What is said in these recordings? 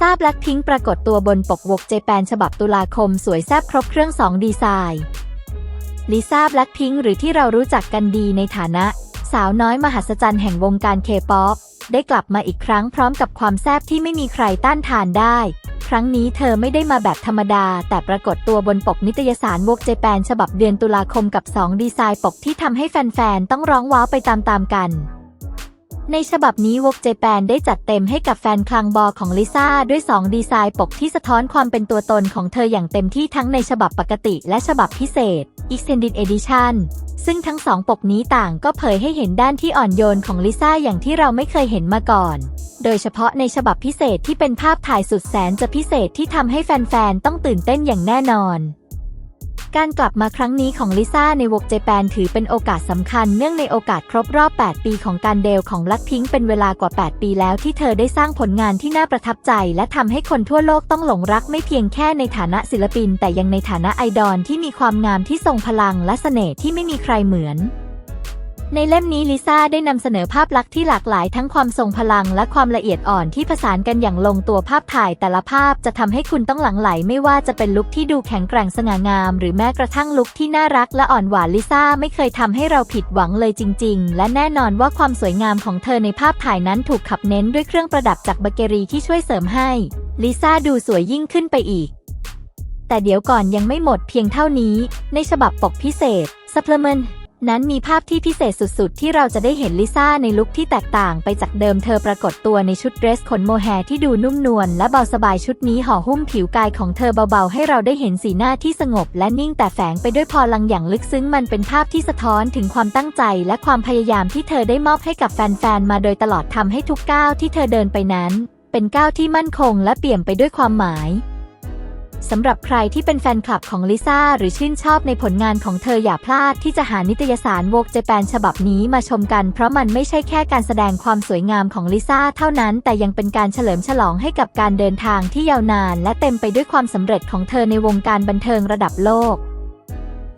ซ่าบล็คพิงปรากฏตัวบนปกวกเจแปนฉบับตุลาคมสวยแซ่บครบเครื่อง 2 ดีไซน์ลิซ่าแบล็คพิงหรือที่เรารู้จักกันดีในฐานะ สาวน้อยมหัศจรรย์แห่งวงการเคป๊อปได้กลับมาอีกครั้งพร้อมกับความแซ่บที่ไม่มีใครต้านทานได้ ครั้งนี้เธอไม่ได้มาแบบธรรมดา แต่ปรากฏตัวบนปกนิตยสารวกเจแปนฉบับเดือนตุลาคมกับ 2 ดีไซน์ปกที่ทำให้แฟนๆ ต้องร้องว้าวไปตามๆกัน ในฉบับนี้วกเจแปนได้จัดเต็มให้กับแฟนคลังบอของลิซ่าด้วย 2 ดีไซน์ปกที่สะท้อนความเป็นตัวตนของเธออย่างเต็มที่ทั้งในฉบับปกติและฉบับพิเศษ Extended Edition ซึ่งทั้งสองปกนี้ต่างก็เผยให้เห็นด้านที่อ่อนโยนของลิซ่าอย่างที่เราไม่เคยเห็นมาก่อน โดยเฉพาะในฉบับพิเศษที่เป็นภาพถ่ายสุดแสนจะพิเศษที่ทำให้แฟนๆ ต้องตื่นเต้นอย่างแน่นอน การกลับมาครั้งนี้ของลิซ่าในวงเจแปนถือเป็นโอกาสสำคัญเนื่องในโอกาสครบรอบ 8 ปีของการเดลของลักพิงเป็นเวลากว่า 8 ปีแล้วที่เธอได้สร้างผลงานที่น่าประทับใจ และทำให้คนทั่วโลกต้องหลงรักไม่เพียงแค่ในฐานะศิลปิน แต่ยังในฐานะไอดอลที่มีความงามที่ทรงพลังและเสน่ห์ที่ไม่มีใครเหมือน ในเล่มนี้ลิซ่าได้นำเสนอภาพลักษณ์ที่หลากหลายทั้งความทรงพลังและความละเอียดอ่อนที่ผสานกันอย่างลงตัวภาพถ่ายแต่ละภาพจะทำให้คุณต้องหลั่งไหลไม่ว่าจะเป็นลุคที่ดูแข็งแกร่งสง่างาม หรือแม้กระทั่งลุคที่น่ารักและอ่อนหวานลิซ่าไม่เคยทำให้เราผิดหวังเลยจริง ๆ และแน่นอนว่าความสวยงามของเธอในภาพถ่ายนั้นถูกขับเน้นด้วยเครื่องประดับจากเบเกอรี่ที่ช่วยเสริมให้ลิซ่าดูสวยยิ่งขึ้นไปอีก แต่เดี๋ยวก่อนยังไม่หมดเพียงเท่านี้ ในฉบับปกพิเศษ supplement นั้นมีภาพที่พิเศษสุดๆ ที่เราจะได้เห็นลิซ่าในลุคที่แตกต่างไปจากเดิมเธอปรากฏตัวในชุดเดรสขนโมแฮที่ดูนุ่มนวลและเบาสบายชุดนี้ห่อหุ้มผิวกายของเธอเบาๆ ให้เราได้เห็นสีหน้าที่สงบและนิ่งแต่แฝงไปด้วยพลังอย่างลึกซึ้งมันเป็นภาพที่สะท้อนถึงความตั้งใจและความพยายามที่เธอได้มอบให้กับแฟนๆมาโดยตลอดทำให้ทุกก้าวที่เธอเดินไปนั้น เป็นก้าวที่มั่นคงและเปี่ยมไปด้วยความหมาย สำหรับใครที่เป็นแฟนคลับของลิซ่าหรือชื่นชอบในผลงานของเธออย่าพลาดที่จะหานิตยสารวกเจแปนฉบับนี้มาชมกัน เพราะมันไม่ใช่แค่การแสดงความสวยงามของลิซ่าเท่านั้น แต่ยังเป็นการเฉลิมฉลองให้กับการเดินทางที่ยาวนาน และเต็มไปด้วยความสำเร็จของเธอในวงการบันเทิงระดับโลก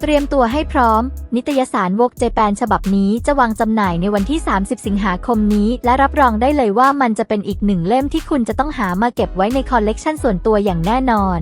เตรียมตัวให้พร้อม นิตยสารวกเจแปนฉบับนี้จะวางจำหน่ายในวันที่ 30 สิงหาคมนี้ และรับรองได้เลยว่ามันจะเป็นอีกหนึ่งเล่มที่คุณจะต้องหามาเก็บไว้ในคอลเลกชันส่วนตัวอย่างแน่นอน